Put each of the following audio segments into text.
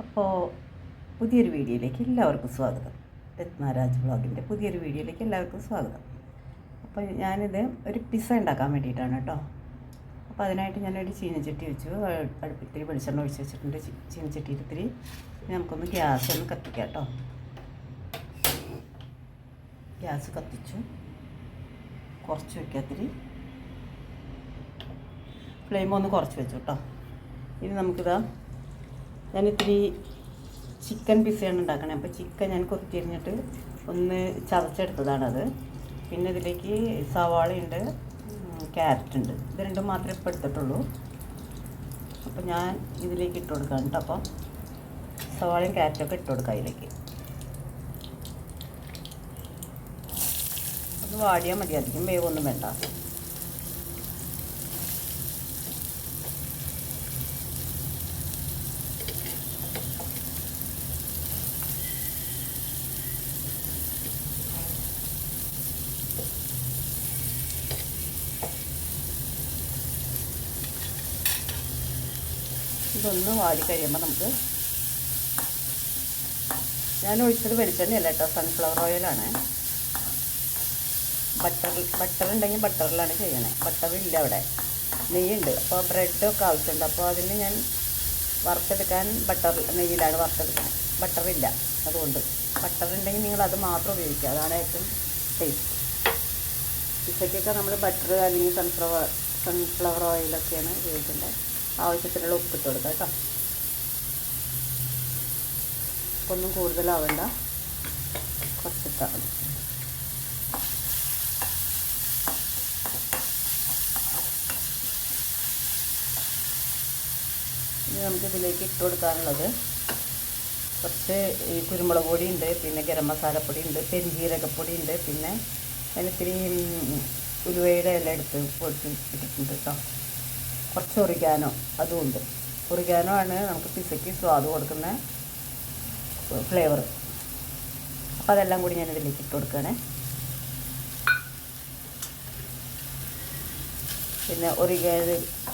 അപ്പോൾ പുതിയൊരു വീഡിയോയിലേക്ക് എല്ലാവർക്കും സ്വാഗതം. രത്നാരാജ് ബ്ലോഗിന്റെ പുതിയൊരു വീഡിയോയിലേക്ക് എല്ലാവർക്കും സ്വാഗതം. അപ്പോൾ ഞാനിത് ഒരു പിസ്സ ഉണ്ടാക്കാൻ വേണ്ടിയിട്ടാണ് കേട്ടോ. അപ്പോൾ അതിനായിട്ട് ഞാനൊരു ചീനച്ചട്ടി വെച്ചു. അടുപ്പിത്തിരി വെളിച്ചെണ്ണ ഒഴിച്ച് വെച്ചിട്ടുണ്ട്. ചീനച്ചട്ടി ഇത്തിരി. നമുക്കൊന്ന് ഗ്യാസ് ഒന്ന് കത്തിക്കാം കേട്ടോ. ഗ്യാസ് കത്തിച്ചു. കുറച്ച് വയ്ക്കാത്തിരി ഫ്ലെയിം ഒന്ന് കുറച്ച് വെച്ചു കേട്ടോ. ഇനി നമുക്കിതാ ഞാൻ ഇത്തിരി ചിക്കൻ പിസയാണ് ഉണ്ടാക്കണേ. അപ്പോൾ ചിക്കൻ ഞാൻ കൊത്തിരിഞ്ഞിട്ട് ഒന്ന് ചതച്ചെടുത്തതാണത്. പിന്നെ ഇതിലേക്ക് സവാളയുണ്ട് ക്യാരറ്റ് ഉണ്ട്. ഇത് രണ്ടും മാത്രമേ ഇപ്പോൾ എടുത്തിട്ടുള്ളൂ. അപ്പോൾ ഞാൻ ഇതിലേക്ക് ഇട്ട് കൊടുക്കാം കേട്ടോ അപ്പോൾ സവാളയും ക്യാരറ്റൊക്കെ ഇട്ട് കൊടുക്കാം അതിലേക്ക്. ഒന്ന് വാടിയാൽ മതി. അധികം വേവൊന്നും വേണ്ട. ഇതൊന്ന് വാടി കഴിയുമ്പോൾ നമുക്ക് ഞാൻ ഒഴിച്ചത് വെളിച്ചെണ്ണയല്ല കേട്ടോ സൺഫ്ലവർ ഓയിലാണ് ബട്ടർ ബട്ടർ ഉണ്ടെങ്കിൽ ബട്ടറിലാണ് ചെയ്യണേ. ബട്ടർ ഇല്ല അവിടെ. നെയ്യുണ്ട്. അപ്പോൾ ബ്രെഡൊക്കെ ആവശ്യമുണ്ട്. അപ്പോൾ അതിന് ഞാൻ വറുത്തെടുക്കാൻ ബട്ടർ നെയ്യിലാണ് വറുത്തെടുക്കുന്നത് ബട്ടറില്ല അതുകൊണ്ട് ബട്ടർ ഉണ്ടെങ്കിൽ നിങ്ങൾ അത് മാത്രം ഉപയോഗിക്കുക. അതാണ് ഏറ്റവും ടേസ്റ്റ് പിസയ്ക്കൊക്കെ നമ്മൾ ബട്ടർ അല്ലെങ്കിൽ സൺഫ്ലവർ സൺഫ്ലവർ ഓയിലൊക്കെയാണ് ഉപയോഗിക്കേണ്ടത്. ആവശ്യത്തിനുള്ള ഉപ്പിട്ട് കൊടുക്കാം കേട്ടോ. ഒന്നും കൂടുതലാവണ്ട. കുറച്ചിട്ടാൽ മതി. ഇനി നമുക്ക് ഇതിലേക്ക് ഇട്ട് കൊടുക്കാനുള്ളത് കുറച്ച് ഈ കുരുമുളക് പൊടി ഉണ്ട് പിന്നെ ഗരം മസാലപ്പൊടി ഉണ്ട് പെരിഞ്ജീരകപ്പൊടി ഉണ്ട് പിന്നെ അതിന് ഇത്തിരി ഉലുവയുടെ ഇല എടുത്ത് പൊടിച്ച് ഇട്ടിട്ടുണ്ട് കേട്ടോ. കുറച്ച് ഒറിഗാനോ അതും ഉണ്ട്. ഒറിഗാനോ ആണ് നമുക്ക് പിസയ്ക്ക് സ്വാദ് കൊടുക്കുന്ന ഫ്ലേവർ അപ്പോൾ അതെല്ലാം കൂടി ഞാൻ ഇതിലേക്ക് ഇട്ട് കൊടുക്കുകയാണേ. പിന്നെ ഒറിഗ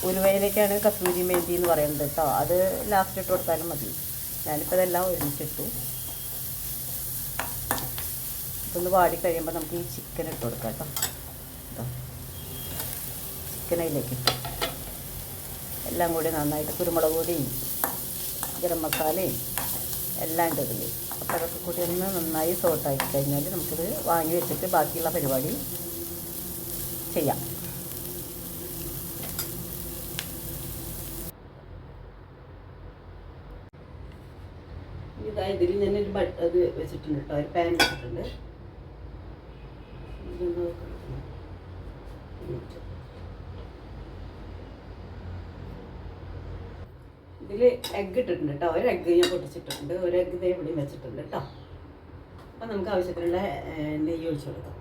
ഉലുവയിലേക്കാണ് കസൂരി മേന്തി എന്ന് പറയുന്നത് കേട്ടോ. അത് ലാസ്റ്റ് ഇട്ട് കൊടുത്താലും മതി. ഞാനിപ്പോൾ ഇതെല്ലാം ഒരുമിച്ചിട്ടു. ഇതൊന്ന് വാടി കഴിയുമ്പോൾ നമുക്ക് ഈ ചിക്കൻ ഇട്ട് കൊടുക്കാം കേട്ടോ. ചിക്കൻ അതിലേക്ക് ഇട്ടു. എല്ലാം കൂടി നന്നായിട്ട് കുരുമുളക് പൊടിയും ഗരം മസാലയും എല്ലാം ഇട്ടതിൽ അപ്പോൾ അതൊക്കെ കൂടി ഒന്ന് നന്നായി സോട്ടാക്കി കഴിഞ്ഞാൽ നമുക്കിത് വാങ്ങി വെച്ചിട്ട് ബാക്കിയുള്ള പരിപാടി ചെയ്യാം. ഇതാ ഇതിൽ ഞാനൊരു ബട്ട് അത് വെച്ചിട്ടുണ്ട് കേട്ടോ ഒരു പാൻ വെച്ചിട്ടുണ്ട്. ഇതൊന്ന് വെക്കണം. ഇതിൽ എഗ്ഗ് ഇട്ടിട്ടുണ്ട് കേട്ടോ ഒരു എഗ്ഗ് ഞാൻ പൊട്ടിച്ചിട്ടുണ്ട്. ഒരു എഗ്ഗ് ഇതേ ഇവിടെ വെച്ചിട്ടുണ്ട് കേട്ടോ അപ്പം നമുക്ക് ആവശ്യത്തിനുള്ള നെയ്യ് ഒഴിച്ചു കൊടുക്കാം.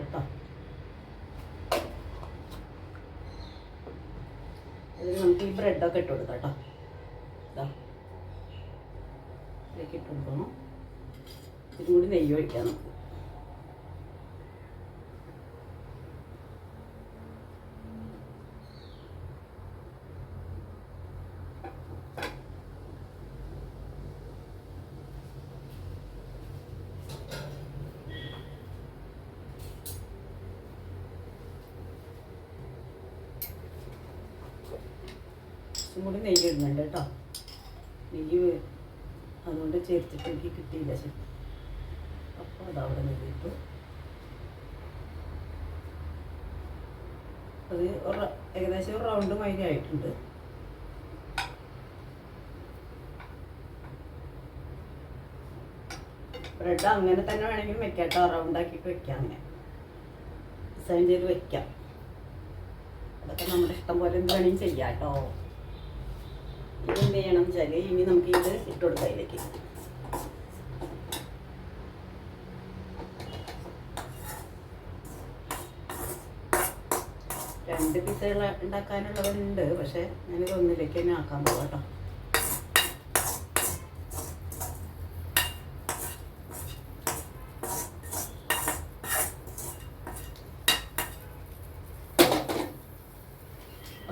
കേട്ടോ നമുക്ക് ഈ ബ്രെഡൊക്കെ ഇട്ട് കൊടുക്കാം കേട്ടോ ഇതാ ഇതിലേക്ക് ഇട്ട് കൊടുക്കണം ഇതും കൂടി നെയ്യ് ഒഴിക്കാം നമുക്ക്. കൂടി നെയ്യ് ഇടുന്നുണ്ട് കേട്ടോ. നെയ്യ് അതുകൊണ്ട് ചേർത്തിട്ട് എനിക്ക് കിട്ടിയില്ല ശരി. അപ്പോൾ അവിടെ കിട്ടും അത് ഏകദേശം ഒരു റൗണ്ട് മൈന ആയിട്ടുണ്ട്. ബ്രെഡ് അങ്ങനെ തന്നെ വേണമെങ്കിൽ വെക്കാട്ടോ. കേട്ടോ റൗണ്ട് ആക്കിയിട്ട് വെക്കാം അങ്ങനെ. ഡിസൈൻ ചെയ്ത് വെക്കാം. അതൊക്കെ നമ്മുടെ ഇഷ്ടം പോലെ എന്ത് വേണമെങ്കിലും ചെയ്യാം കേട്ടോ. ഇനി എന്ത് ചെയ്യണം വെച്ചാൽ ഇനി നമുക്ക് ഇത് ഇട്ട് കൊടുക്കാം രണ്ട് പിസകൾ ഉണ്ടാക്കാനുള്ളവരുണ്ട് പക്ഷെ ഞാനിത് ഒന്നിലേക്ക് തന്നെ ആക്കാൻ പോകാം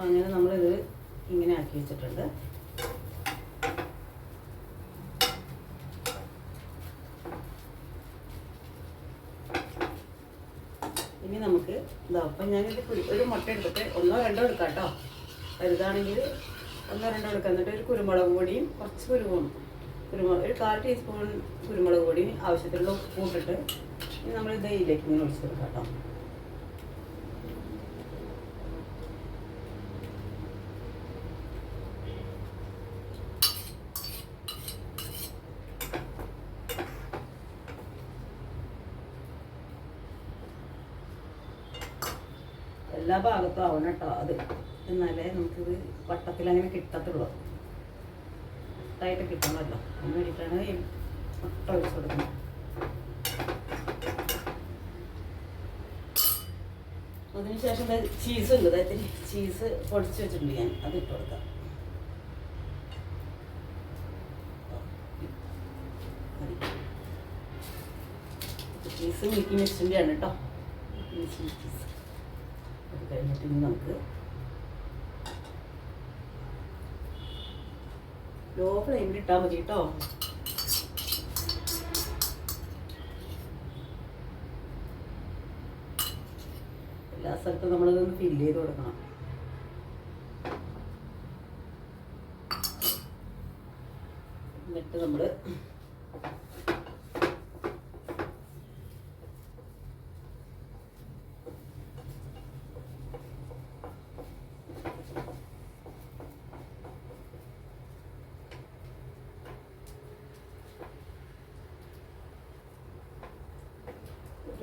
അങ്ങനെ നമ്മളിത് ഇങ്ങനെ ആക്കി വെച്ചിട്ടുണ്ട്. ഇതാ അപ്പം ഞാനിത് ഒരു മുട്ട എടുത്തിട്ട് ഒന്നോ രണ്ടോ എടുക്കാം കേട്ടോ. വലുതാണെങ്കിൽ ഒന്നോ രണ്ടോ എടുക്കാം. എന്നിട്ട് ഒരു കുരുമുളക് പൊടിയും കുറച്ച് കുരുമുളകും കുരുമുളക് ഒരു കാൽ ടീസ്പൂൺ കുരുമുളക് പൊടിയും ആവശ്യത്തിലുള്ള ഉപ്പ് നമ്മൾ ഇത് ഇതിലേക്ക് ഇങ്ങനെ ഒഴിച്ച് കൊടുക്കാം കേട്ടോ. എല്ലാ ഭാഗത്തും ആവണം കേട്ടോ അത്. എന്നാലേ നമുക്കിത് വട്ടത്തിൽ അങ്ങനെ കിട്ടത്തുള്ളൂ. വട്ടായിട്ട് കിട്ടണമല്ലോ. അതിന് വേണ്ടിയിട്ടാണ് മുട്ട ഒഴിച്ചു കൊടുക്കുന്നത്. അതിനുശേഷം ചീസ് ഉണ്ട്. അതായത് ചീസ് പൊടിച്ച് വെച്ചിട്ടുണ്ട് ഞാൻ. അത് ഇട്ട് കൊടുക്കാം. ചീസ് മിൽക്കി മിക്സിന്റെ ആണ് കേട്ടോ മിൽക്കി ചീസ് അത് കഴിഞ്ഞിട്ട് ഇനി നമുക്ക് ലോ ഫ്ലെയിമിൽ ഇട്ടാൽ മതി കേട്ടോ എല്ലാ സ്ഥലത്തും നമ്മളിതൊന്ന് ഫില്ല് ചെയ്ത് കൊടുക്കണം. എന്നിട്ട് നമ്മൾ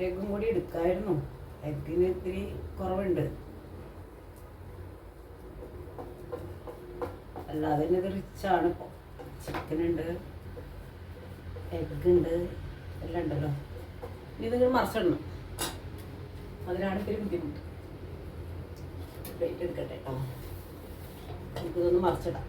എഗ്ഗും കൂടി എടുക്കായിരുന്നു. എഗ്ഗിന് ഇത്തിരി കുറവുണ്ട്. അല്ലാതെ തന്നെ ഇത് റിച്ചാണ് ഇപ്പോൾ ചിക്കൻ ഉണ്ട് എഗ് ഉണ്ട് എല്ലാം ഉണ്ടല്ലോ. നിങ്ങൾ മറിച്ചിടണം. അതിനാണ് ഇത്തിരി ബുദ്ധിമുട്ട്. പ്ലേറ്റ് എടുക്കട്ടെ കേട്ടോ നമുക്കിതൊന്ന് മറിച്ചിടാം.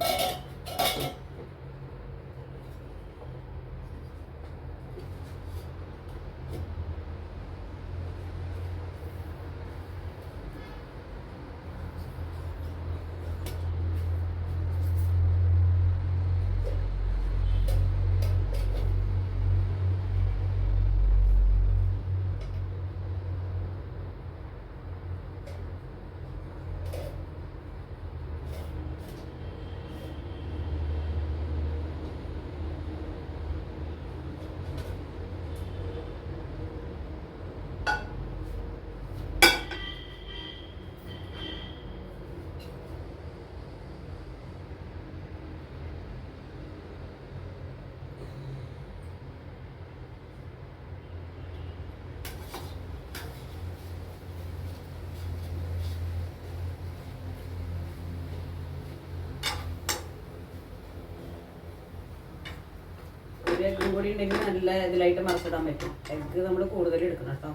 എഗ്ഗും കൂടി ഉണ്ടെങ്കിൽ നല്ല ഇതിലായിട്ട് മറിച്ചിടാൻ പറ്റും. എഗ്ഗ് നമ്മൾ കൂടുതൽ എടുക്കണം കേട്ടോ.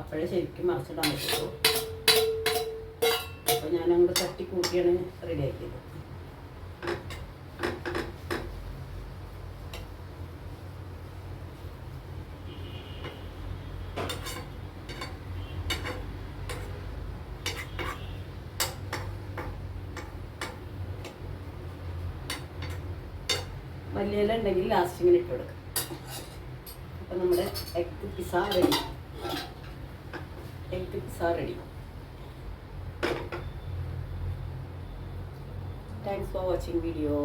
അപ്പോഴേ ശരിക്കും മറിച്ചിടാൻ പറ്റുള്ളൂ. അപ്പോൾ ഞാൻ അങ്ങോട്ട് തട്ടി കൂട്ടിയാണ് റെഡിയാക്കിയത് മല്ലിയില ഉണ്ടെങ്കിൽ ലാസ്റ്റ് ഇങ്ങനെ ഇട്ട് കൊടുക്കാം. അപ്പം നമ്മുടെ egg pizza ready egg pizza ready thanks for watching video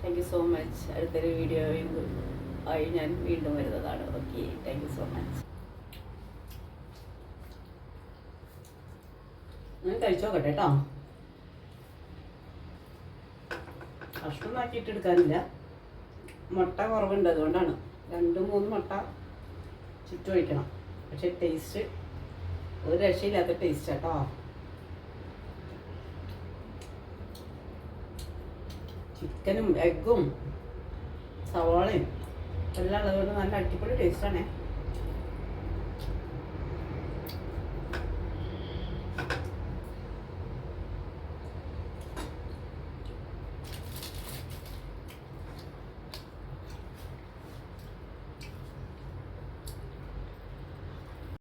thank you so much അടുത്തൊരു വീഡിയോ ആയി ഞാൻ വീണ്ടും വരുന്നതാണ്. Okay thank you so much ഞാൻ കഴിച്ചോക്കട്ടെ കേട്ടോ കഷ്ണം ആക്കിയിട്ട് എടുക്കാനില്ല മുട്ട കുറവുണ്ട് അതുകൊണ്ടാണ്. രണ്ട് മൂന്ന് മുട്ട ചുറ്റും ഒഴിക്കണം. പക്ഷെ ടേസ്റ്റ് ഒരു രക്ഷയില്ലാത്ത ടേസ്റ്റ് കേട്ടോ ചിക്കനും എഗ്ഗും സവാളയും എല്ലാം ഉള്ളതുകൊണ്ട് നല്ല അടിപൊളി ടേസ്റ്റാണേ